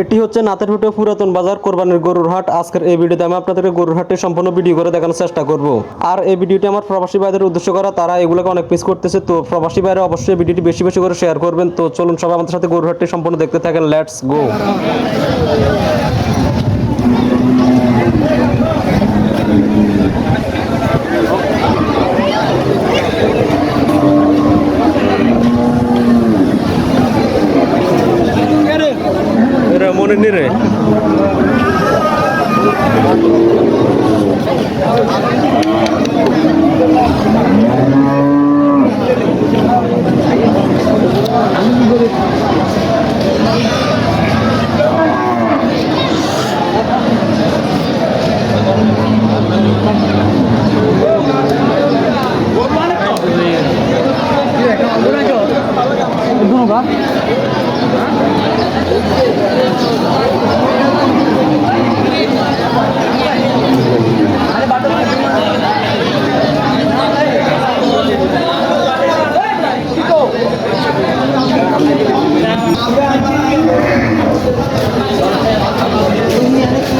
এটি হচ্ছে নাতেরহুটে পুরাতন বাজার, কোরবানির গরুর হাট। আজকের এই ভিডিওতে আমি আপনাদেরকে গরুর হাটের সম্পূর্ণ ভিডিও করে দেখানোর চেষ্টা করব। আর এই ভিডিওটি আমার প্রবাসী ভাইদের উদ্দেশ্য করা, তারা এগুলোকে অনেক পিস করতেছে। তো প্রবাসী ভাইরা অবশ্যই ভিডিওটি বেশি বেশি করে শেয়ার করবেন। তো চলুন সবাই আমাদের সাথে গরুর হাটটি সম্পূর্ণ দেখতে থাকেন। লেটস গো রে মনে নি রে Vamos lá. আমরা আজকে